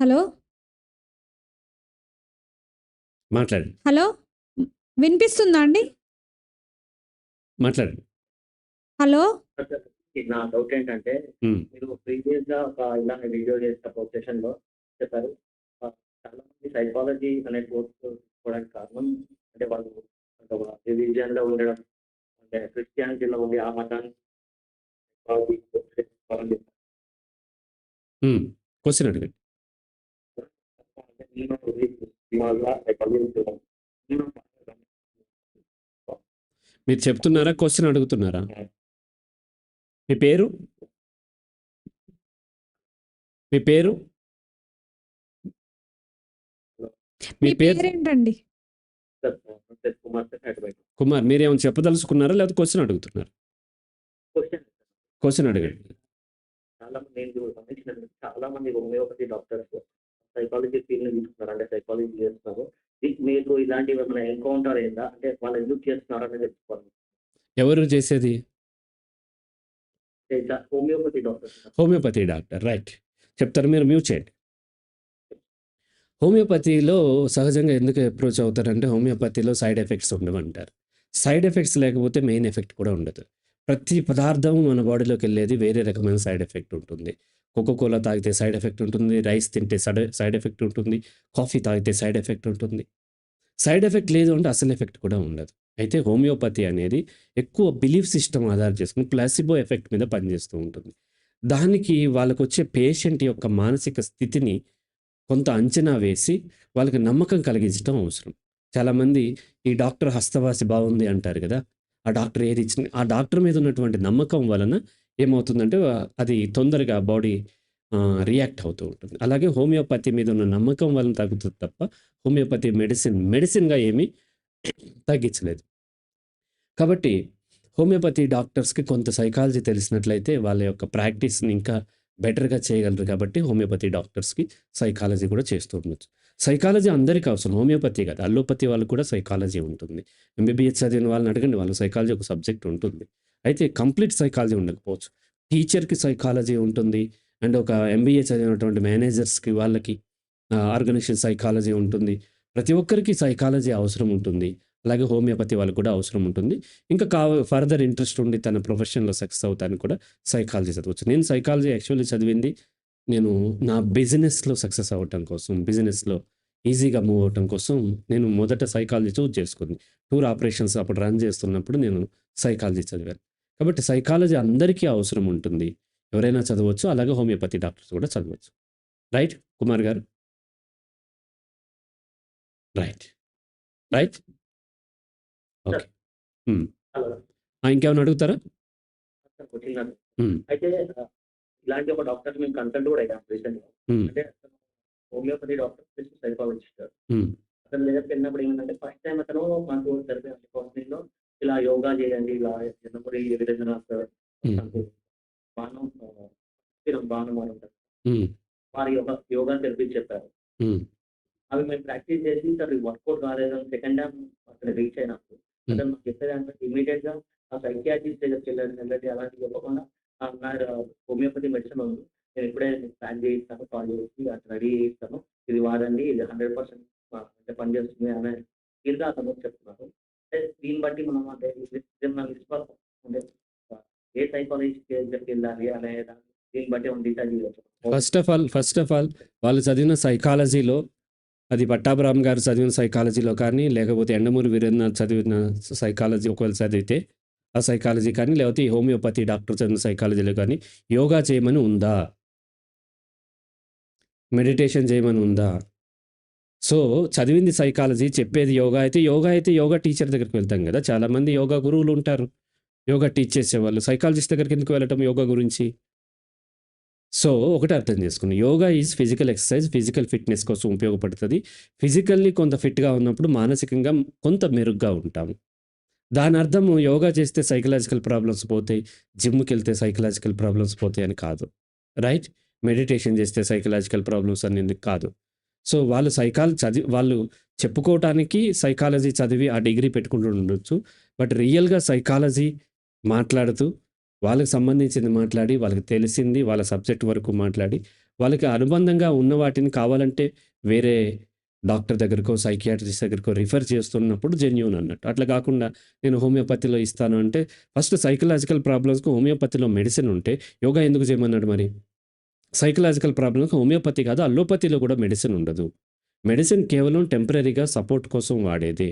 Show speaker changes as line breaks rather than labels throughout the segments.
Hello?
మాట్లాడండి.
Hello? వినిపిస్తుందా అండి?
మాట్లాడండి.
హలో?
నా డౌట్ ఏంటంటే
ఉమ్,
మీరు ప్రీవియస్గా ఒక ఇలాంటి వీడియో చేసిన సెషన్లో చెప్పారు. ఆ, చాలా మంది సైకాలజీ అనే కోర్స్ తీసుకోవడానికి కారణం అంటే వాళ్ళు అంటే ఒక రిలీజియన్లో ఉండడం అంటే క్రిస్టియానిటీలో ఉండి ఆ మతాన్ని psychology course తీసుకోవాలని చెప్పారు.
ఉమ్, క్వశ్చన్ అడగండి
అంటే నేను ఇవాళ psychology చేస్తున్నాను. నేను
మీరు చెప్తున్నారా? క్వశ్చన్ అడుగుతున్నారా? మీ పేరు? మీ పేరు? మీ పేరు?
సార్ కుమార్ సార్ అటువైపు
కుమార్ మీరేమైనా చెప్పదలుచుకున్నారా? లేకపోతే క్వశ్చన్ అడుగుతున్నారా?
క్వశ్చన్
అడగండి.
చాలా మంది చాలా మంది హోమియోపతి డాక్టర్స్ సైకాలజీ ఫీల్డ్ తీసుకున్నారు? అంటే సైకాలజీ చేస్తున్నారు. మీకు ఇలాంటివి ఏమైనా ఎన్కౌంటర్ అయిందా? అంటే వాళ్ళు ఎందుకు చేస్తున్నారు అనేది తెలుసుకోవాలి.
ఎవరు చేసేది?
Homeopathy doctors
homeopathy doctor right. చెప్తారు మీరు మ్యూట్ చేయండి. హోమియోపతిలో సహజంగా ఎందుకు అప్రోచ్ అవుతారంటే హోమియోపతిలో సైడ్ ఎఫెక్ట్స్ ఉండవంటారు. సైడ్ ఎఫెక్ట్స్ లేకపోతే మెయిన్ ఎఫెక్ట్ కూడా ఉండదు. ప్రతి పదార్థం మన బాడీలోకి వెళ్ళేది వేరే రకమైన సైడ్ ఎఫెక్ట్ ఉంటుంది. కోకోకోలా తాగితే సైడ్ ఎఫెక్ట్ ఉంటుంది రైస్ తింటే సైడ్ సైడ్ ఎఫెక్ట్ ఉంటుంది కాఫీ తాగితే సైడ్ ఎఫెక్ట్ ఉంటుంది. సైడ్ ఎఫెక్ట్ లేదు అంటే అసలు ఎఫెక్ట్ కూడా ఉండదు. అయితే హోమియోపతి అనేది ఎక్కువ బిలీఫ్ సిస్టమ్ ఆధారం చేసుకుని ప్లాసిబో ఎఫెక్ట్ మీద పనిచేస్తూ ఉంటుంది. దానికి వాళ్ళకు వచ్చే పేషెంట్ యొక్క మానసిక స్థితిని కొంత అంచనా వేసి వాళ్ళకి నమ్మకం కలిగించడం అవసరం. చాలామంది ఈ డాక్టర్ హస్తవాసి బాగుంది అంటారు కదా ఆ డాక్టర్ ఏది ఇచ్చిన ఆ డాక్టర్ మీద ఉన్నటువంటి నమ్మకం వలన ఏమవుతుందంటే అది తొందరగా బాడీ రియాక్ట్ అవుతూ ఉంటుంది. అలాగే హోమియోపతి మీద ఉన్న నమ్మకం వలన తగ్గుతుంది తప్ప హోమియోపతి మెడిసిన్ మెడిసిన్గా ఏమీ తగ్గించలేదు. కాబట్టి హోమియోపతి డాక్టర్స్కి కొంత సైకాలజీ తెలిసినట్లయితే వాళ్ళ యొక్క ప్రాక్టీస్ని ఇంకా బెటర్గా చేయగలరు కాబట్టి హోమియోపతి డాక్టర్స్కి సైకాలజీ కూడా చేస్తూ ఉండొచ్చు. సైకాలజీ అందరికీ అవసరం. హోమియోపతి కాదు అల్లోపతి వాళ్ళకు కూడా సైకాలజీ ఉంటుంది. ఎంబీబీఎస్ చదివిన వాళ్ళని అడగండి వాళ్ళ సైకాలజీ ఒక సబ్జెక్ట్ ఉంటుంది. అయితే కంప్లీట్ సైకాలజీ ఉండకపోవచ్చు. టీచర్కి సైకాలజీ ఉంటుంది. అండ్ ఒక ఎంబీఏ చదివినటువంటి మేనేజర్స్కి వాళ్ళకి ఆర్గనైజేషన్ సైకాలజీ ఉంటుంది. ప్రతి ఒక్కరికి సైకాలజీ అవసరం ఉంటుంది. అలాగే హోమియోపతి వాళ్ళకి కూడా అవసరం ఉంటుంది. ఇంకా కా ఫర్దర్ ఇంట్రెస్ట్ ఉండి తన ప్రొఫెషన్లో సక్సెస్ అవుతానికి కూడా సైకాలజీ చదవచ్చు. నేను సైకాలజీ యాక్చువల్లీ చదివింది నేను నా బిజినెస్లో సక్సెస్ అవ్వటం కోసం బిజినెస్లో ఈజీగా మూవ్ అవటం కోసం నేను మొదట సైకాలజీ చూజ్ చేసుకుంది. టూర్ ఆపరేషన్స్ అప్పుడు రన్ చేస్తున్నప్పుడు నేను సైకాలజీ చదివాను. కాబట్టి సైకాలజీ అందరికీ అవసరం ఉంటుంది. ఎవరైనా చదవచ్చు అలాగే హోమియోపతి డాక్టర్స్ కూడా చదవచ్చు. రైట్ కుమార్ గారు? రైట్ రైట్ ఓకే ఇంకేమైనా అడుగుతారా? మ్మ్.
అయితే ఇలాంటి ఒక డాక్టర్ మేము కన్సల్ట్ కూడా అయ్యాం రీసెంట్
మ్మ్.
అంటే హోమియోపతి డాక్టర్ సైకాలజిస్ట్. అతను దగ్గరికి వెళ్ళినప్పుడు ఏంటంటే ఫస్ట్ టైం అతను మాకు థెరపీ ఇలా యోగా చేయండి ఇలా వీరేంద్రనాథ్
మ్మ్.
బాణం బాణం అని ఉంటారు. వారి యొక్క యోగా థెరపీ చెప్పారు. అవి మేము ప్రాక్టీస్ చేసి సార్ వర్కౌట్ కాలేదని సెకండ్ టైం అక్కడ రీచ్ అయినప్పుడు అతను మాకు చెప్పేదానికి ఇమీడియట్గా ఆ సైకియాట్రిస్ట్ దగ్గరికి వెళ్ళండి వెళ్ళండి అలాంటి చెప్పకుండా "ఆ, నా హోమియోపతి మెడిసిన్ ఉంది. నేను ఇప్పుడే ప్లాన్ చేయిస్తాను కాల్ చేసి అట్లా రెడీ చేయిస్తాను. ఇది వాడండి ఇది హండ్రెడ్ పర్సెంట్ అంటే పనిచేస్తుంది అనే తీరుగా అతను చెప్తున్నారు. దీన్ని బట్టి మనం అంటే విశ్వాసం అంటే ఏ సైకాలజీ దగ్గరికి వెళ్ళాలి అనే దీన్ని బట్టి మనం డిసైడ్ చేయవచ్చు.
First of all first of all వాళ్ళు చదివిన సైకాలజీలో అది పట్టాభిరామ్ గారు చదివిన సైకాలజీలో కానీ లేకపోతే ఎండమూరి వీరేంద్రనాథ్ చదివిన సైకాలజీ ఒకవేళ చదివితే ఆ సైకాలజీ కానీ లేకపోతే ఈ హోమియోపతి డాక్టర్ చదివిన సైకాలజీలో కానీ యోగా చేయమని ఉందా? మెడిటేషన్ చేయమని ఉందా? సో చదివింది సైకాలజీ చెప్పేది యోగా. అయితే యోగా అయితే యోగా టీచర్ దగ్గరికి వెళ్తాం కదా. చాలామంది యోగా గురువులు ఉంటారు. యోగా టీచ్ చేసేవాళ్ళు. సైకాలజిస్ట్ దగ్గరికి ఎందుకు వెళ్ళటం యోగా గురించి? సో ఒకటి అర్థం చేసుకుని yoga is physical exercise physical fitness కోసం ఉపయోగపడుతుంది. ఫిజికల్లీ కొంత ఫిట్గా ఉన్నప్పుడు మానసికంగా కొంత మెరుగ్గా ఉంటాము దాని అర్థం యోగా చేస్తే సైకలాజికల్ ప్రాబ్లమ్స్ పోతాయి జిమ్కి వెళ్తే సైకలాజికల్ ప్రాబ్లమ్స్ పోతాయి అని కాదు. రైట్ మెడిటేషన్ చేస్తే సైకలాజికల్ ప్రాబ్లమ్స్ అనేది కాదు. సో వాళ్ళు సైకాలజీ చదివి వాళ్ళు చెప్పుకోవటానికి సైకాలజీ చదివి ఆ డిగ్రీ పెట్టుకుంటూ ఉండొచ్చు బట్ రియల్గా సైకాలజీ మాట్లాడుతూ వాళ్ళకి సంబంధించింది మాట్లాడి వాళ్ళకి తెలిసింది వాళ్ళ సబ్జెక్ట్ వరకు మాట్లాడి వాళ్ళకి అనుబంధంగా ఉన్న వాటిని కావాలంటే వేరే డాక్టర్ దగ్గరకో, సైకియాట్రిస్ట్ దగ్గరకో రిఫర్ చేస్తున్నప్పుడు జెన్యున్ అన్నట్టు. అట్లా కాకుండా నేను హోమియోపతిలో ఇస్తాను అంటే ఫస్ట్ సైకలాజికల్ ప్రాబ్లమ్స్‌కి హోమియోపతిలో మెడిసిన్ ఉంటే యోగా ఎందుకు చేయమన్నాడు మరి? సైకలాజికల్ ప్రాబ్లమ్‌కి హోమియోపతి కాదు అల్లోపతిలో కూడా మెడిసిన్ ఉండదు. మెడిసిన్ కేవలం టెంపరరీగా సపోర్ట్ కోసం వాడేది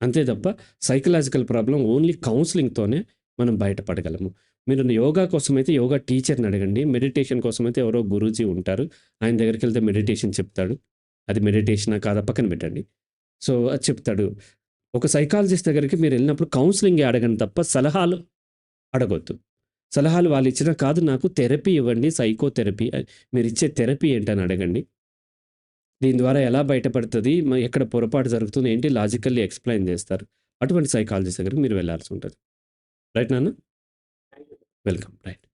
అంతే తప్ప సైకలాజికల్ ప్రాబ్లం ఓన్లీ కౌన్సిలింగ్తోనే మనం బయటపడగలము. మీరు యోగా కోసమైతే యోగా టీచర్‌ని అడగండి. మెడిటేషన్ కోసమైతే ఎవరో గురూజీ ఉంటారు. ఆయన దగ్గరికి వెళ్తే మెడిటేషన్ చెప్తాడు. అది మెడిటేషనా కాదా పక్కన పెట్టండి. సో, అది చెప్తాడు. ఒక సైకాలజిస్ట్ దగ్గరికి మీరు వెళ్ళినప్పుడు కౌన్సిలింగ్ అడగండి తప్ప సలహాలు అడగొద్దు. సలహాలు వాళ్ళిచ్చిన కాదు నాకు థెరపీ ఇవ్వండి సైకోథెరపీ ఆహ్, మీరిచ్చే థెరపీ ఏంటని అడగండి. దీని ద్వారా ఎలా బయటపడతది? ఎక్కడ పొరపాటు జరుగుతుంది? ఏంటి లాజికల్లీ ఎక్స్‌ప్లెయిన్ చేస్తారు. అటువంటి సైకాలజిస్ట్ దగ్గరికి మీరు వెళ్ళాల్సి ఉంటది. రైట్ నాన్న? వెల్కమ్. రైట్.